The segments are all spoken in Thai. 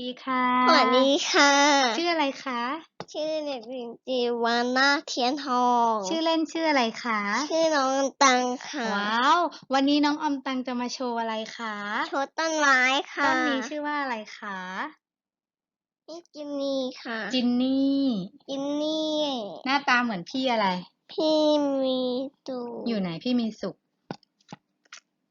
ดีค่ะ สวัสดีค่ะ ชื่ออะไรคะ ชื่อเด็กหญิงจีวานาเทียนทอง ชื่อเล่นชื่ออะไรคะ ชื่อน้องตังค่ะ ว้าว วันนี้น้องออมตังจะมาโชว์อะไรคะ โชว์ต้นไม้ค่ะ ต้นนี้ชื่อว่าอะไรคะพี่จินนี่ค่ะ จินนี่ จินนี่ หน้าตาเหมือนพี่อะไร พี่มีตูอยู่ไหนพี่มีสุข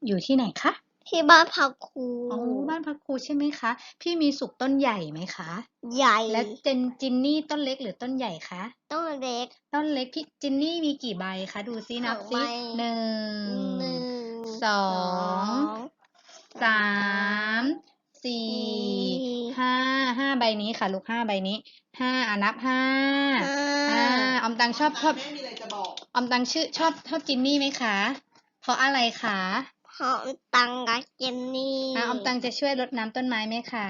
อยู่ที่ไหนคะ ที่บ้านพักครูอ๋อบ้านพักครูใช่ไหมคะ พี่มีสุขต้นใหญ่ไหมคะ ใหญ่ และเจนจินนี่ต้นเล็กหรือต้นใหญ่คะ ต้นเล็ก ต้นเล็กพี่จินนี่มีกี่ใบคะ ดูซินับสองซิใบหนึ่งหนึ่งสองสามสี่สี่ห้าห้าใบนี้ค่ะ ลูกห้าใบนี้ห้าอะนับห้าห้าอ่าออมตังชอบชอบแม่มีอะไรจะบอกออมตังชื่อชอบชอบจินนี่ไหมคะ เพราะอะไรคะ หอมตังกับเจนนี่อ่าออมตังจะช่วยรดน้ำต้นไม้ไหมคะ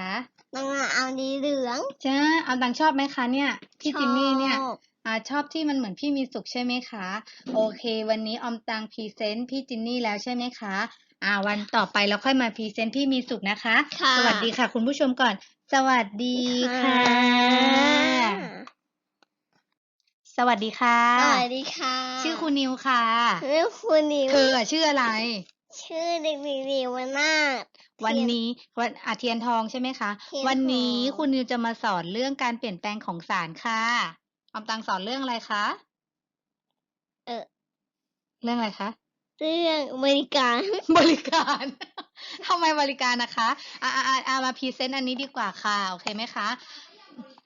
ตังเอาดีเหลืองจ้าออมตังชอบไหมคะเนี่ยพี่จินนี่เนี่ย ชอบ อ่าชอบที่มันเหมือนพี่มีสุขใช่ไหมคะ โอเค วันนี้ออมตังพรีเซนต์พี่จินนี่แล้วใช่ไหมคะ อ่า วันต่อไปเราค่อยมาพรีเซนต์พี่มีสุขนะคะ ค่ะสวัสดีค่ะ คุณผู้ชมก่อน สวัสดีค่ะสวัสดีค่ะ สวัสดีค่ะชื่อคุณนิวค่ะ ชื่อคุณนิวเธออะชื่ออะไร ชื่อเด็กหญิงนิวนาถ วันนี้วันอาเทียนทองใช่ไหมคะ เทียนวันนี้ทองคุณนิวจะมาสอนเรื่องการเปลี่ยนแปลงของสารค่ะออมตังสอนเรื่องอะไรคะเออเรื่องอะไรคะเรื่องอเมริกาบริการทำไมบริการนะคะอ่าอ่าอ่ามาพรีเซนต์อันนี้ดีกว่าค่ะโอเคไหมคะ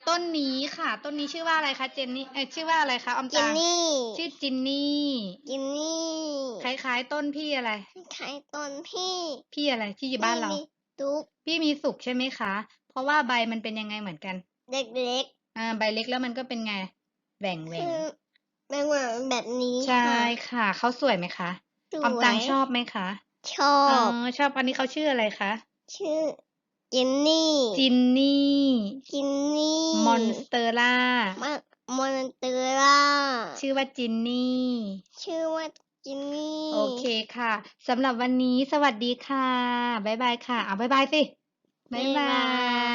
ต้นนี้ค่ะ ต้นนี้ชื่อว่าอะไรคะเจนนี่เอ้ยชื่อว่าอะไรคะออมจินตังนี่ ชื่อจินนี่ จินนี่คล้ายๆ ต้นพี่อะไร ใครต้นพี่พี่อะไรที่อยู่บ้านเราพี่มีตุ๊กพี่มีสุขใช่ไหมคะ เพราะว่าใบมันเป็นยังไงเหมือนกันเด็กเล็กอ่า ใบเล็กแล้วมันก็เป็นไงแหว่งแหว่คืงอแมงวันแบบนี้ใช่ค่ะค่ะเขาสวยไหมคะสออมตังวยชอบไหมคะชออ๋อบชอบอันนี้เขาชื่ออะไรคะชื่อจินนี่จินนี่จินนี่มอนสเตอร่ามามอนเตอร่าชื่อว่าจินนี่ชื่อว่า จินนี่ โอเคค่ะสำหรับวันนี้สวัสดีค่ะ บ๊ายบายค่ะ เอาบ๊ายบายสิ บ๊ายบาย